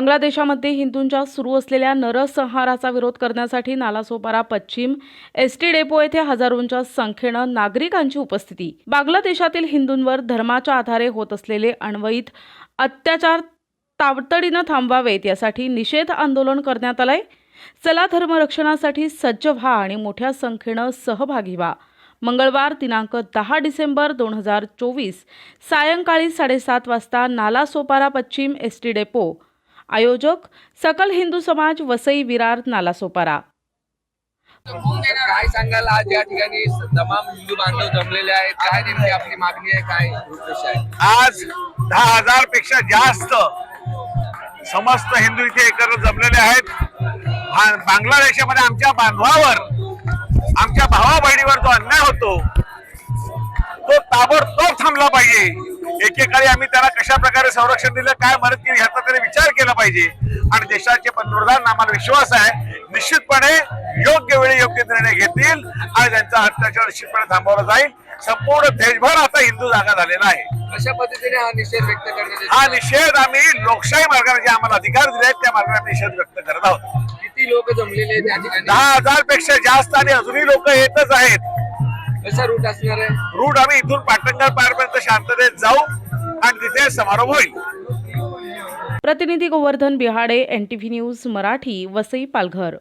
बांगलादेशामध्ये हिंदूंच्या सुरू असलेल्या नरसंहाराचा विरोध करण्यासाठी नालासोपारा पश्चिम एस टी डेपो येथे हजारोंच्या संख्येनं नागरिकांची उपस्थिती. बांगलादेशातील हिंदूंवर धर्माच्या आधारे होत असलेले अण्वईत अत्याचार ताबडतोबीनं थांबवावेत यासाठी निषेध आंदोलन करण्यात आलंय. चला धर्मरक्षणासाठी सज्ज व्हा आणि मोठ्या संख्येनं सहभागी व्हा. मंगळवार दिनांक दहा डिसेंबर दोन हजार चोवीस सायंकाळी साडेसात वाजता नालासोपारा पश्चिम एस टी डेपो आयोजक सकल हिंदू समाज वसई विरार नालासोपारा. काय सांगाल आज या ठिकाणी तमाम हिंदू बांधव जमलेले आहेत. काय नेमकी आपली मागणी आहे काय उद्देश आहे? आज दहा हजारपेक्षा जास्त समस्त हिंदू इथे एकत्र जमलेले आहेत. बांगलादेशामध्ये आमच्या बांधवावर आमच्या भावा बहिणीवर जो अन्याय होतो तो ताबडतोब थांबला पाहिजे. एकेकाळी आम्ही त्याला कशा प्रकारे संरक्षण दिलं काय मदत केली ह्याचा पाहिजे. आणि देशाचे पंतप्रधान आम्हाला विश्वास आहे. निश्चितपणे योग्य वेळी योग्य निर्णय घेतील आणि त्यांचा अत्याचार निश्चितपणे थांबवला जाईल. संपूर्ण देशभर आता हिंदू जागा झालेला आहे. अशा पद्धतीने हा निषेध व्यक्त करण्यात हा निषेध आम्ही लोकशाही मार्गाने जे आम्हाला अधिकार दिले आहेत त्या मार्गाने निषेध व्यक्त करत आहोत. किती लोक जमलेले दहा हजारपेक्षा जास्त आणि अजूनही लोक येतच आहेत. कसा रूट असणार आहे? रूट आम्ही इथून पाटणकर पारपर्यंत शांततेत जाऊ आणि तिथे समारोप होईल. प्रतिनिधी Govardhan Bihade N T V news Marathi Vasai Palghar.